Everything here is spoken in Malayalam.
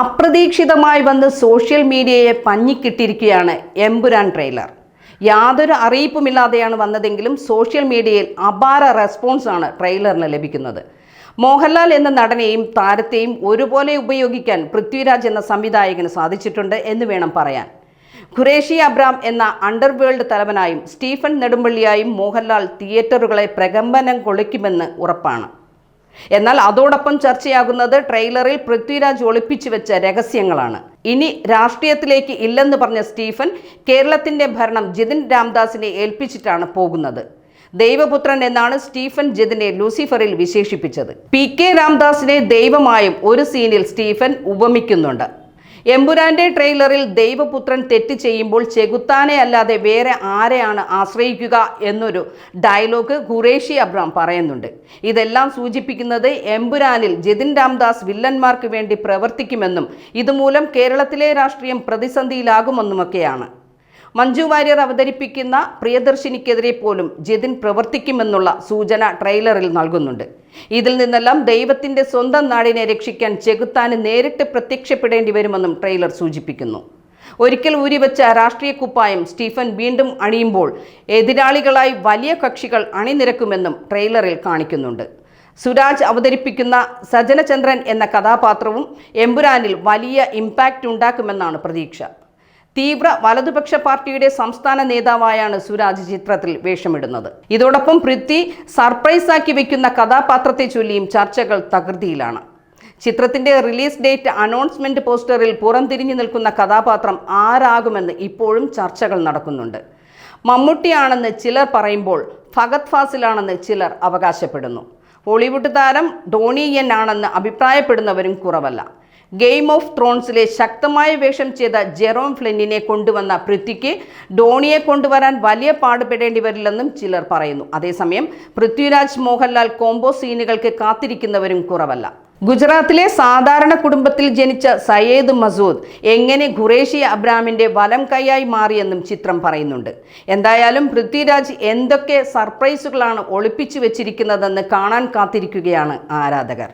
അപ്രതീക്ഷിതമായി വന്ന് സോഷ്യൽ മീഡിയയെ പഞ്ഞിക്കിട്ടിരിക്കുകയാണ് എമ്പുരാൻ ട്രെയിലർ. യാതൊരു അറിയിപ്പുമില്ലാതെയാണ് വന്നതെങ്കിലും സോഷ്യൽ മീഡിയയിൽ അപാര റെസ്പോൺസാണ് ട്രെയിലറിന് ലഭിക്കുന്നത്. മോഹൻലാൽ എന്ന നടനെയും താരത്തെയും ഒരുപോലെ ഉപയോഗിക്കാൻ പൃഥ്വിരാജ് എന്ന സംവിധായകന് സാധിച്ചിട്ടുണ്ട് എന്ന് വേണം പറയാൻ. ഖുറേഷി അബ്രാം എന്ന അണ്ടർവേൾഡ് തലവനായും സ്റ്റീഫൻ നെടുമ്പള്ളിയായും മോഹൻലാൽ തിയേറ്ററുകളെ പ്രകമ്പനം കൊള്ളിക്കുമെന്ന് ഉറപ്പാണ്. എന്നാൽ അതോടൊപ്പം ചർച്ചയാകുന്നത് ട്രെയിലറിൽ പൃഥ്വിരാജ് ഒളിപ്പിച്ചു വെച്ച രഹസ്യങ്ങളാണ്. ഇനി രാഷ്ട്രീയത്തിലേക്ക് ഇല്ലെന്ന് പറഞ്ഞ സ്റ്റീഫൻ കേരളത്തിന്റെ ഭരണം ജിതിൻ രാംദാസിനെ ഏൽപ്പിച്ചിട്ടാണ് പോകുന്നത്. ദൈവപുത്രൻ എന്നാണ് സ്റ്റീഫൻ ജിതിനെ ലൂസിഫറിൽ വിശേഷിപ്പിച്ചത്. പി കെ രാംദാസിനെ ദൈവമായും ഒരു സീനിൽ സ്റ്റീഫൻ ഉപമിക്കുന്നുണ്ട്. എമ്പുരാന്റെ ട്രെയിലറിൽ ദൈവപുത്രൻ തെറ്റ് ചെയ്യുമ്പോൾ ചെകുത്താനെ അല്ലാതെ വേറെ ആരെയാണ് ആശ്രയിക്കുക എന്നൊരു ഡയലോഗ് ഖുറേഷി അബ്രാം പറയുന്നുണ്ട്. ഇതെല്ലാം സൂചിപ്പിക്കുന്നത് എമ്പുരാനിൽ ജതിൻ രാംദാസ് വില്ലന്മാർക്ക് വേണ്ടി പ്രവർത്തിക്കുമെന്നും ഇതുമൂലം കേരളത്തിലെ രാഷ്ട്രീയം പ്രതിസന്ധിയിലാകുമെന്നുമൊക്കെയാണ്. മഞ്ജു വാര്യർ അവതരിപ്പിക്കുന്ന പ്രിയദർശിനിക്കെതിരെ പോലും ജതിൻ പ്രവർത്തിക്കുമെന്നുള്ള സൂചന ട്രെയിലറിൽ നൽകുന്നുണ്ട്. ഇതിൽ നിന്നെല്ലാം ദൈവത്തിന്റെ സ്വന്തം നാടിനെ രക്ഷിക്കാൻ ചെകുത്താന് നേരിട്ട് പ്രത്യക്ഷപ്പെടേണ്ടി വരുമെന്നും ട്രെയിലർ സൂചിപ്പിക്കുന്നു. ഒരിക്കൽ ഊരിവെച്ച രാഷ്ട്രീയ കുപ്പായം സ്റ്റീഫൻ വീണ്ടും അണിയുമ്പോൾ എതിരാളികളായി വലിയ കക്ഷികൾ അണിനിരക്കുമെന്നും ട്രെയിലറിൽ കാണിക്കുന്നുണ്ട്. സുരാജ് അവതരിപ്പിക്കുന്ന സജനചന്ദ്രൻ എന്ന കഥാപാത്രവും എമ്പുരാനിൽ വലിയ ഇമ്പാക്റ്റ് ഉണ്ടാക്കുമെന്നാണ് പ്രതീക്ഷ. തീവ്ര വലതുപക്ഷ പാർട്ടിയുടെ സംസ്ഥാന നേതാവായാണ് സുരാജ് ചിത്രത്തിൽ വേഷമിടുന്നത്. ഇതോടൊപ്പം പൃഥ്വി സർപ്രൈസ് ആക്കി വെക്കുന്ന കഥാപാത്രത്തെ ചൊല്ലിയും ചർച്ചകൾ തകൃതിയിലാണ്. ചിത്രത്തിന്റെ റിലീസ് ഡേറ്റ് അനൗൺസ്മെന്റ് പോസ്റ്ററിൽ പുറംതിരിഞ്ഞു നിൽക്കുന്ന കഥാപാത്രം ആരാകുമെന്ന് ഇപ്പോഴും ചർച്ചകൾ നടക്കുന്നുണ്ട്. മമ്മൂട്ടിയാണെന്ന് ചിലർ പറയുമ്പോൾ ഫഗത് ഫാസിലാണെന്ന് ചിലർ അവകാശപ്പെടുന്നു. ഹോളിവുഡ് താരം ഡോണിയൻ ആണെന്ന് അഭിപ്രായപ്പെടുന്നവരും കുറവല്ല. ഗെയിം ഓഫ് ത്രോൺസിലെ ശക്തമായ വേഷം ചെയ്ത ജെറോം ഫ്ലെന്നിനെ കൊണ്ടുവന്ന പൃഥ്വിക്ക് ഡോണിയെ കൊണ്ടുവരാൻ വലിയ പാടുപെടേണ്ടി വരില്ലെന്നും ചിലർ പറയുന്നു. അതേസമയം പൃഥ്വിരാജ് മോഹൻലാൽ കോംബോ സീനുകൾക്ക് കാത്തിരിക്കുന്നവരും കുറവല്ല. ഗുജറാത്തിലെ സാധാരണ കുടുംബത്തിൽ ജനിച്ച സയ്യേദ് മസൂദ് എങ്ങനെ ഖുറേഷി അബ്രാമിന്റെ വലം കൈയായി മാറിയെന്നും ചിത്രം പറയുന്നുണ്ട്. എന്തായാലും പൃഥ്വിരാജ് എന്തൊക്കെ സർപ്രൈസുകളാണ് ഒളിപ്പിച്ചു വെച്ചിരിക്കുന്നതെന്ന് കാണാൻ കാത്തിരിക്കുകയാണ് ആരാധകർ.